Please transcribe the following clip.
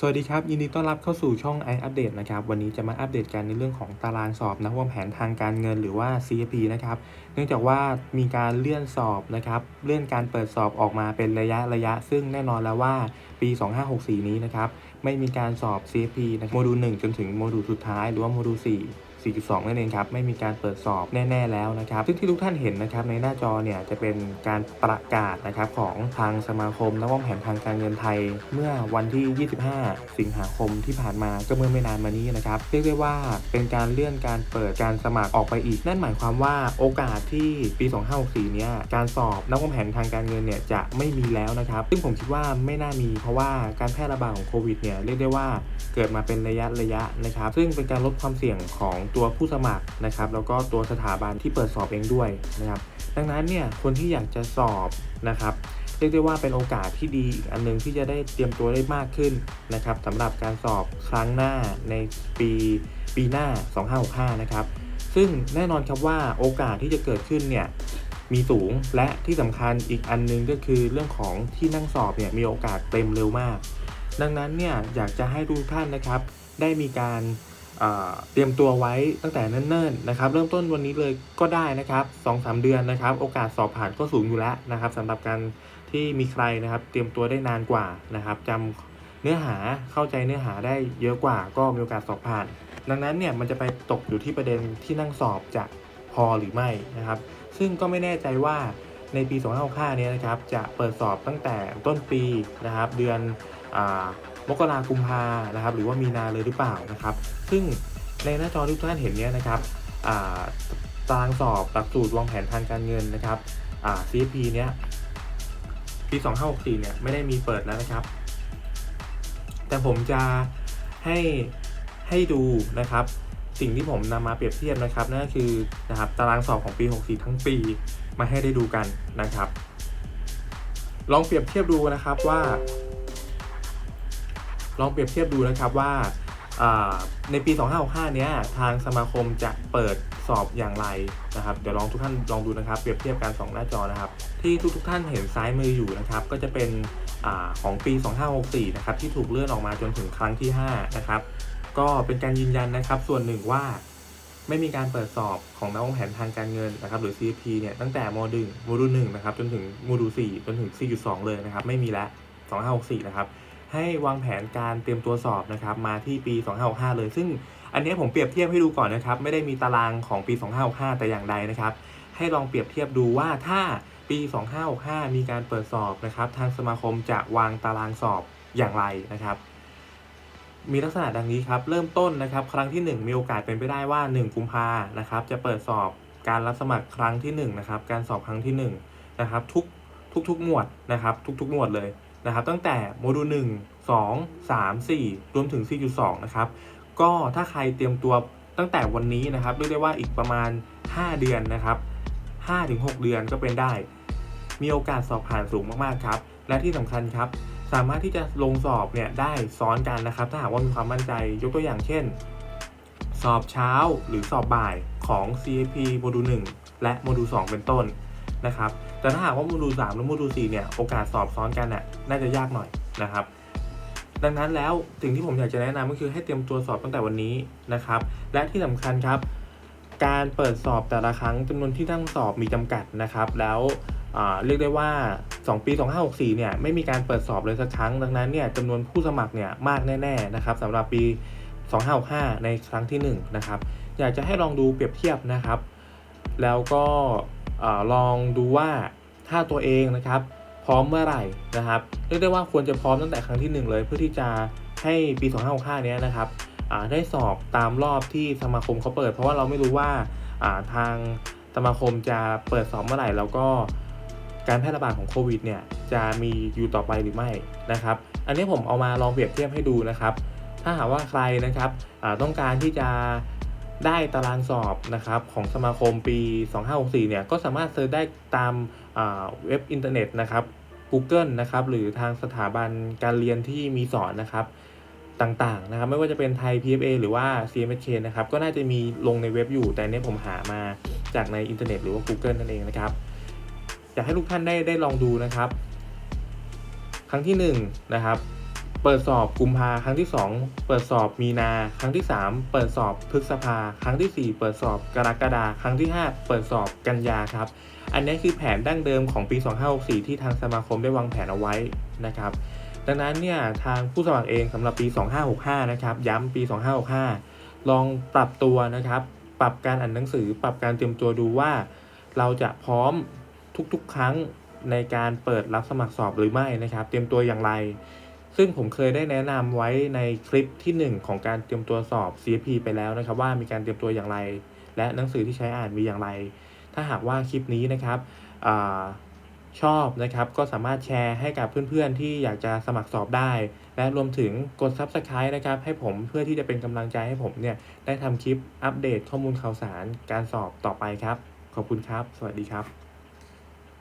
สวัสดีครับ ยินดีต้อนรับเข้าสู่ช่อง i อัปเดตนะครับ วันนี้จะมาอัปเดตกันในเรื่องของตารางสอบนักวางแผนทางการเงินหรือว่า CFP นะครับ เนื่องจากว่ามีการเลื่อนสอบนะครับ เลื่อนการเปิดสอบออกมาเป็นระยะระยะ ซึ่งแน่นอนแล้วว่าปี 2564 นี้นะครับ ไม่มีการสอบ CFP นะโมดูล1จนถึงโมดูลสุดท้ายหรือว่าโมดูล4 4.2 นั่นเองครับ ไม่มีการเปิดสอบแน่ ๆ แล้วนะครับ ซึ่งที่ทุกท่านเห็นนะครับในหน้าจอเนี่ยจะเป็นการประกาศนะครับของทางสมาคมนักวางแผนทางการเงินไทย เมื่อวันที่ 25 สิงหาคมที่ผ่านมาก็เมื่อไม่นานมานี้นะครับเรียกได้ว่าเป็นการเลื่อนการเปิดการสมัครออกไปอีก นั่นหมายความว่าโอกาสที่ปี 2564 เนี้ยการสอบนักวางแผนทางการเงินเนี่ยจะไม่มีแล้วนะครับ ซึ่งผมคิดว่าไม่น่ามีเพราะว่าการแพร่ระบาดของโควิดเนี่ยเรียกได้ว่าเกิดมาเป็นระยะระยะนะครับ ซึ่งเป็นการลดความเสี่ยงของตัวผู้สมัครนะครับ แล้วก็ตัวสถาบันที่เปิดสอบเองด้วยนะครับ ดังนั้นเนี่ยคนที่อยากจะสอบนะครับเรียกได้ว่าเป็นโอกาสที่ดีอีกอันหนึงที่จะได้เตรียมตัวได้มากขึ้นนะครับสำหรับการสอบครั้งหน้าในปีปีหน้า 2565 นะครับ ซึ่งแน่นอนครับว่าโอกาสที่จะเกิดขึ้นเนี่ยมีสูงและที่สำคัญอีกอันหนึงก็คือเรื่องของที่นั่งสอบเนี่ยมีโอกาสเต็มเร็วมาก ดังนั้นเนี่ยอยากจะให้ทุกท่านนะครับ ได้มีการ เตรียมตัวไว้ตั้งแต่เนิ่นๆนะครับ เริ่มต้นวันนี้เลยก็ได้นะครับ2-3เดือนนะครับ โอกาสสอบผ่านก็สูงอยู่แล้วนะครับสำหรับการที่มีใครนะครับ เตรียมตัวได้นานกว่านะครับจำเนื้อหาเข้าใจเนื้อหาได้เยอะกว่า ก็มีโอกาสสอบผ่าน ดังนั้นเนี่ยมันจะไปตกอยู่ที่ประเด็นที่นั่งสอบจะพอหรือไม่นะครับ ซึ่งก็ไม่แน่ใจว่าในปี 2565 เนี้ยนะครับ จะเปิดสอบตั้งแต่ต้นปีนะครับ เดือนอ มกรากุมภานะครับ หรือว่ามีนาเลยหรือเปล่านะครับ ซึ่งในหน้าจอที่ทุกท่านเห็นเนี้ยนะครับตารางสอบหลักสูตรวางแผนทางการเงินนะครับ CFP เนี้ยปี 2564 เนี่ยไม่ได้มีเปิดแล้วนะครับ แต่ผมจะให้ให้ดูนะครับ สิ่งที่ผมนำมาเปรียบเทียบนะครับนั่นก็คือนะครับตารางสอบของปี 64 ทั้งปีมาให้ได้ดูกันนะครับ ลองเปรียบเทียบดูนะครับว่า ลองเปรียบเทียบดูนะครับว่าอ่าในปี 2565 เนี้ยทางสมาคมจะเปิดสอบอย่างไรนะครับ เดี๋ยวลองทุกท่านลองดูนะครับเปรียบเทียบกันสองหน้าจอนะครับ ที่ทุกทุกท่านเห็นซ้ายมืออยู่นะครับ ก็จะเป็นอของปี 2564 นะครับที่ถูกเลื่อนออกมาจนถึงครั้งที่ 5 นะครับ ก็เป็นการยืนยันนะครับส่วนหนึ่งว่าไม่มีการเปิดสอบของนักวางแผนทางการเงินนะครับหรือ CFP เนี่ยตั้งแต่ม .1 โมดูล1นะครับจนถึงโมดูล4จนถึง 4.2 เลยนะครับไม่มีแล้ว 2564 นะครับ ให้วางแผนการเตรียมตัวสอบนะครับมาที่ปี 2565 เลย ซึ่งอันนี้ผมเปรียบเทียบให้ดูก่อนนะครับ ไม่ได้มีตารางของปี 2565 แต่อย่างใดนะครับ ให้ลองเปรียบเทียบดูว่าถ้าปี 2565 มีการเปิดสอบนะครับทางสมาคมจะวางตารางสอบอย่างไรนะครับ มีลักษณะดังนี้ครับ เริ่มต้นนะครับ ครั้งที่ 1 มีโอกาสเป็นไปได้ว่า 1 กุมภานะครับ จะเปิดสอบการรับสมัครครั้งที่1นะครับ การสอบครั้งที่1นะครับทุกทุกทุกหมวดนะครับ ทุกๆหมวดเลย นะครับตั้งแต่โมดูล1 2 3 4 รวมถึง 4.2 นะครับ ก็ถ้าใครเตรียมตัวตั้งแต่วันนี้นะครับเรียกได้ว่าอีกประมาณ 5 เดือนนะครับ5-6 เดือนก็เป็นได้ มีโอกาสสอบผ่านสูงมากๆครับ และที่สำคัญครับ สามารถที่จะลงสอบเนี่ยได้ซ้อนกันนะครับ ถ้าหากว่ามีความมั่นใจยกตัวอย่างเช่น สอบเช้าหรือสอบบ่ายของ CAP โมดูล1และโมดูล2เป็นต้น นะครับแต่ถ้าหากว่าโมดูล3และโมดูล4เนี่ยโอกาสสอบซ้อนกันน่ะน่าจะยากหน่อยนะครับดังนั้นแล้วสิ่งที่ผมอยากจะแนะนำก็คือให้เตรียมตัวสอบตั้งแต่วันนี้นะครับ และที่สำคัญครับ การเปิดสอบแต่ละครั้งจำนวนที่นั่งสอบมีจำกัดนะครับ แล้วเรียกได้ว่า 2 ปี 2564 เนี่ยไม่มีการเปิดสอบเลยสักครั้ง ดังนั้นเนี่ยจำนวนผู้สมัครเนี่ยมากแน่ๆนะครับสำหรับปี 2565 ในครั้งที่1นะครับอยากจะให้ลองดูเปรียบเทียบนะครับ แล้วก็ ลองดูว่าถ้าตัวเองนะครับ พร้อมเมื่อไหร่นะครับเรียกได้ว่าควรจะพร้อมตั้งแต่ครั้งที่ 1 เลย เพื่อที่จะให้ปี 2565เนี้ยนะครับได้สอบตามรอบที่สมาคมเขาเปิด เพราะว่าเราไม่รู้ว่าาทางสมาคมจะเปิดสอบเมื่อไหร่แล้วก็การแพร่ระบาดของโควิดเนี่ยจะมีอยู่ต่อไปหรือไม่นะครับ อันนี้ผมเอามาลองเปรียบเทียบให้ดูนะครับ ถ้าหากว่าใครนะครับต้องการที่จะ ได้ตารางสอบนะครับของสมาคมปี 2564 เนี่ยก็สามารถเซิร์ชได้ตามเว็บอินเทอร์เน็ตนะครับ Google นะครับหรือทางสถาบันการเรียนที่มีสอนนะครับต่างๆนะครับไม่ว่าจะเป็นไทย PFA หรือว่า CMHK นะครับก็น่าจะมีลงในเว็บอยู่ แต่อันนี้ผมหามาจากในอินเทอร์เน็ตหรือว่า Google นั่นเองนะครับอยากให้ทุกท่านได้ได้ลองดูนะครับ ครั้งที่1นงนะครับ เปิดสอบกุมภาครั้งที่ 2 เปิดสอบมีนาครั้งที่ 3 เปิดสอบพฤษภาครั้งทีสี่ 4 เปิดสอบกรกฎาครั้งที่ 5 เปิดสอบกันยาครับ อันนี้คือแผนดั้งเดิมของปี 2564 ที่ทางสมาคมได้วางแผนเอาไว้นะครับ ดังนั้นเนี่ยทางผู้สมัครเองสำหรับปี 2565 นะครับ ย้ำปี 2565 ลองปรับตัวนะครับ ปรับการอ่านหนังสือ ปรับการเตรียมตัวดูว่า เราจะพร้อมทุกๆ ครั้งในการเปิดรับสมัครสอบหรือไม่นะครับ เตรียมตัวอย่างไร ซึ่งผมเคยได้แนะนำไว้ในคลิปที่ 1 ของการเตรียมตัวสอบ CFP ไปแล้วนะครับ ว่ามีการเตรียมตัวอย่างไร และหนังสือที่ใช้อ่านมีอย่างไร ถ้าหากว่าคลิปนี้นะครับอชอบนะครับ ก็สามารถแชร์ให้กับเพื่อนๆ ที่อยากจะสมัครสอบได้ และรวมถึงกด Subscribe นะครับ ให้ผมเพื่อที่จะเป็นกำลังใจให้ผมเนี่ยได้ทำคลิปอัปเดตข้อมูลข่าวสารการสอบต่อไปครับ ขอบคุณครับ สวัสดีครับ